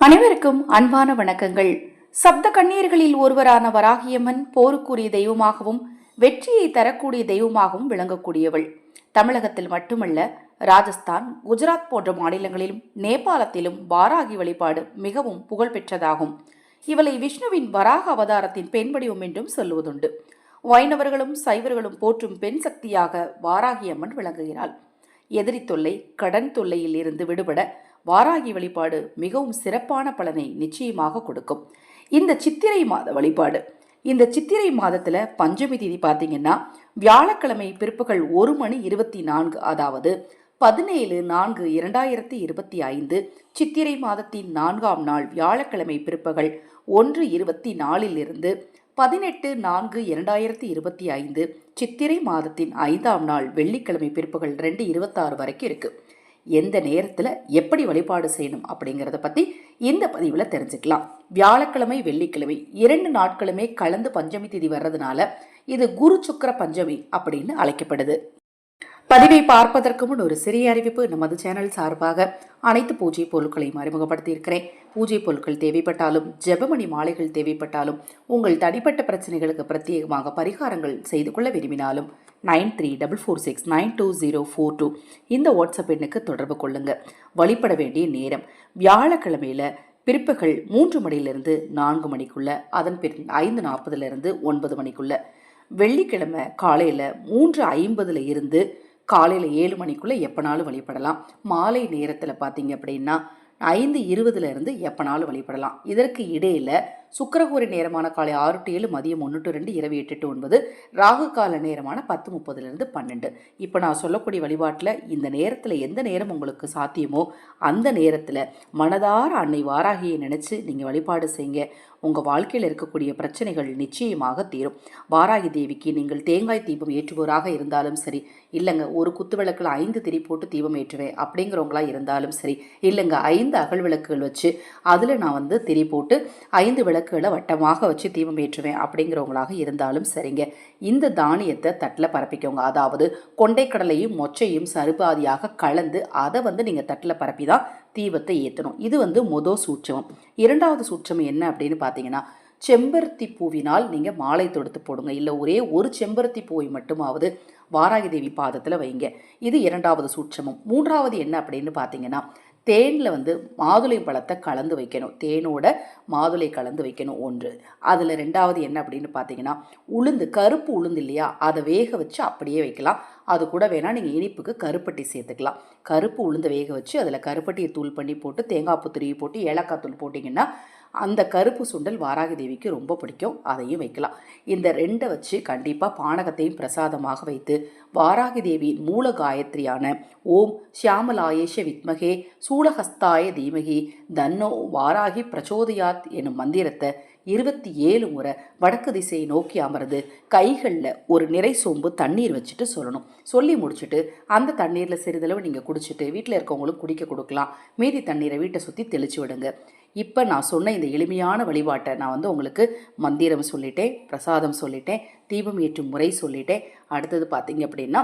அனைவருக்கும் அன்பான வணக்கங்கள். சப்த கண்ணீர்களில் ஒருவரான வராகியம்மன் போருக்குரிய தெய்வமாகவும் வெற்றியை தரக்கூடிய தெய்வமாகவும் விளங்கக்கூடியவள். தமிழகத்தில் மட்டுமல்ல ராஜஸ்தான் குஜராத் போன்ற மாநிலங்களிலும் நேபாளத்திலும் வாராகி வழிபாடு மிகவும் புகழ்பெற்றதாகும். இவளை விஷ்ணுவின் வராக அவதாரத்தின் பெண் வடிவம் என்றும் சொல்லுவதுண்டு. வைணவர்களும் சைவர்களும் போற்றும் பெண் சக்தியாக வாராகி அம்மன் விளங்குகிறாள். எதிரி தொல்லை கடன் தொல்லையில் இருந்து விடுபட வாராகி வழிபாடு மிகவும் சிறப்பான பலனை நிச்சயமாக கொடுக்கும். இந்த சித்திரை மாத வழிபாடு. இந்த சித்திரை மாதத்தில் பஞ்சமி தேதி பார்த்தீங்கன்னா வியாழக்கிழமை பிற்பகல் ஒரு மணி இருபத்தி நான்கு அதாவது பதினேழு நான்கு இரண்டாயிரத்தி இருபத்தி ஐந்து சித்திரை மாதத்தின் நான்காம் நாள் வியாழக்கிழமை பிற்பகல் ஒன்று இருபத்தி நாலிலிருந்து பதினெட்டு நான்கு இரண்டாயிரத்தி இருபத்தி ஐந்து சித்திரை மாதத்தின் ஐந்தாம் நாள் வெள்ளிக்கிழமை பிற்பகல் ரெண்டு இருபத்தாறு வரைக்கும் இருக்குது எந்த நேரத்தில் எப்படி வழிபாடு செய்யணும் அப்படிங்கிறத பற்றி இந்த பதிவில் தெரிஞ்சுக்கலாம். வியாழக்கிழமை வெள்ளிக்கிழமை இரண்டு நாட்களுமே கலந்து பஞ்சமி திதி வர்றதுனால இது குரு சுக்கர பஞ்சமி அப்படின்னு அழைக்கப்படுது. பதிவை பார்ப்பதற்கு முன் ஒரு சிறிய அறிவிப்பு. நமது சேனல் சார்பாக அனைத்து பூஜை பொருட்களையும் அறிமுகப்படுத்தியிருக்கிறேன். பூஜை பொருட்கள் தேவைப்பட்டாலும் ஜெபமணி மாலைகள் தேவைப்பட்டாலும் உங்கள் தனிப்பட்ட பிரச்சனைகளுக்கு பிரத்யேகமாக பரிகாரங்கள் செய்து கொள்ள விரும்பினாலும் nine three double four six nine two zero four two. இந்த வாட்ஸ்அப் எண்ணுக்கு தொடர்பு கொள்ளுங்கள் வழிபட வேண்டிய நேரம். வியாழக்கிழமையில பிற்பகல் மூன்று மணியிலிருந்து நான்கு மணிக்குள்ள அதன் பின் ஐந்து நாற்பதுலேருந்து ஒன்பது மணிக்குள்ள. வெள்ளிக்கிழமை காலையில் மூன்று ஐம்பதுல இருந்து காலையில் ஏழு மணிக்குள்ளே எப்போனாலும் வழிபடலாம். மாலை நேரத்தில் பார்த்தீங்க அப்படின்னா ஐந்து இருபதுலேருந்து எப்போனாலும் வழிபடலாம். இதற்கு இடையில் சுக்கரகூரி நேரமான காலை ஆறு டு ஏழு மதியம் ஒன்று டு ரெண்டு இரவு எட்டு டு ஒன்பது ராகு கால நேரமான பத்து முப்பதுலேருந்து பன்னெண்டு. இப்போ நான் சொல்லக்கூடிய வழிபாட்டில் இந்த நேரத்தில் எந்த நேரம் உங்களுக்கு சாத்தியமோ அந்த நேரத்தில் மனதார அன்னை வாராகியை நினச்சி நீங்கள் வழிபாடு செய்யுங்க. உங்கள் வாழ்க்கையில் இருக்கக்கூடிய பிரச்சனைகள் நிச்சயமாக தீரும். வாராகி தேவிக்கு நீங்கள் தேங்காய் தீபம் ஏற்றுபவராக இருந்தாலும் சரி இல்லைங்க ஒரு குத்து விளக்கில் ஐந்து திரி போட்டு தீபம் ஏற்றுவேன் அப்படிங்கிறவங்களா இருந்தாலும் சரி இல்லைங்க ஐந்து அகல் விளக்குகள் வச்சு அதில் நான் வந்து திரி போட்டு ஐந்து விளக்கு விளக்குகளை வட்டமாக வச்சு தீபம் ஏற்றுவேன் அப்படிங்கிறவங்களாக இருந்தாலும் சரிங்க. இந்த தானியத்தை தட்டில் பரப்பிக்கோங்க. அதாவது கொண்டைக்கடலையும் மொச்சையும் சருபாதியாக கலந்து அதை வந்து நீங்கள் தட்டில் பரப்பி தான் தீபத்தை ஏற்றணும் இது வந்து மொதல் சூட்சமம். இரண்டாவது சூட்சமம் என்ன அப்படின்னு பார்த்தீங்கன்னா செம்பருத்தி பூவினால் நீங்கள் மாலை தொடுத்து போடுங்க. இல்லை ஒரே ஒரு செம்பருத்தி பூவை மட்டுமாவது வாராகி தேவி பாதத்தில் வைங்க. இது இரண்டாவது சூட்சமம். மூன்றாவது என்ன அப்படின்னு பார்த்தீங்கன்னா தேனில் வந்து மாதுளை பழத்தை கலந்து வைக்கணும். தேனோட மாதுளை கலந்து வைக்கணும் ஒன்று. அதில் ரெண்டாவது என்ன அப்படின்னு பார்த்தீங்கன்னா உளுந்து கருப்பு உளுந்து இல்லையா? அதை வேக வச்சு அப்படியே வைக்கலாம். அது கூட வேணால் நீங்கள் இனிப்புக்கு கருப்பட்டி சேர்த்துக்கலாம். கருப்பு உளுந்து வேக வச்சு அதில் கருப்பட்டியை தூள் பண்ணி போட்டு தேங்காய் பூ துருவி போட்டு ஏலக்காய் தூள் போட்டிங்கன்னா அந்த கருப்பு சுண்டல் வாராகி தேவிக்கு ரொம்ப பிடிக்கும். அதையும் வைக்கலாம். இந்த ரெண்டை வச்சு கண்டிப்பாக பானகத்தையும் பிரசாதமாக வைத்து வாராகி தேவியின் மூல காயத்ரியான ஓம் ஷியாமலாயேஷ வித்மகே சூலஹஸ்தாய தீமகி தன்னோ வாராகி பிரச்சோதயாத் எனும் மந்திரத்தை இருபத்தி ஏழு முறை வடக்கு திசையை நோக்கி அமர்ந்து கைகளில் ஒரு நிறை சோம்பு தண்ணீர் வச்சுட்டு சொல்லணும். சொல்லி முடிச்சுட்டு அந்த தண்ணீரில் சிறிதளவு நீங்கள் குடிச்சிட்டு வீட்டில் இருக்கவங்களும் குடிக்க கொடுக்கலாம். மீதி தண்ணீரை வீட்டை சுற்றி தெளிச்சு விடுங்க. இப்போ நான் சொன்ன இந்த எளிமையான வழிபாட்டை நான் வந்து உங்களுக்கு மந்திரம் சொல்லிட்டேன் பிரசாதம் சொல்லிட்டேன் தீபம் ஏற்றும் முறை சொல்லிட்டேன். அடுத்தது பார்த்தீங்க அப்படின்னா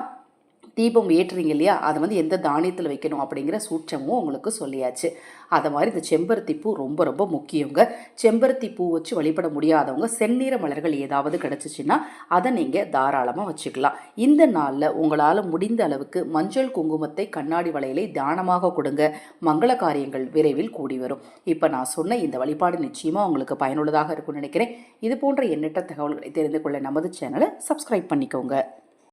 தீபம் ஏற்றுறீங்க இல்லையா? அதை வந்து எந்த தானியத்தில் வைக்கணும் அப்படிங்கிற சூட்சமும் உங்களுக்கு சொல்லியாச்சு. அதை மாதிரி இந்த செம்பருத்தி பூ ரொம்ப ரொம்ப முக்கியங்க. செம்பருத்தி பூ வச்சு வழிபட முடியாதவங்க செந்நிற மலர்கள் ஏதாவது கிடச்சிச்சின்னா அதை நீங்கள் தாராளமாக வச்சுக்கலாம். இந்த நாளில் உங்களால் முடிந்த அளவுக்கு மஞ்சள் குங்குமத்தை கண்ணாடி வளையலை தானமாக கொடுங்க. மங்கள காரியங்கள் விரைவில் கூடி வரும். இப்போ நான் சொன்ன இந்த வழிபாடு நிச்சயமாக உங்களுக்கு பயனுள்ளதாக இருக்கும்னு நினைக்கிறேன். இது போன்ற எண்ணற்ற தகவல்களை தெரிந்து கொள்ள நமது சேனலை சப்ஸ்கிரைப் பண்ணிக்கோங்க.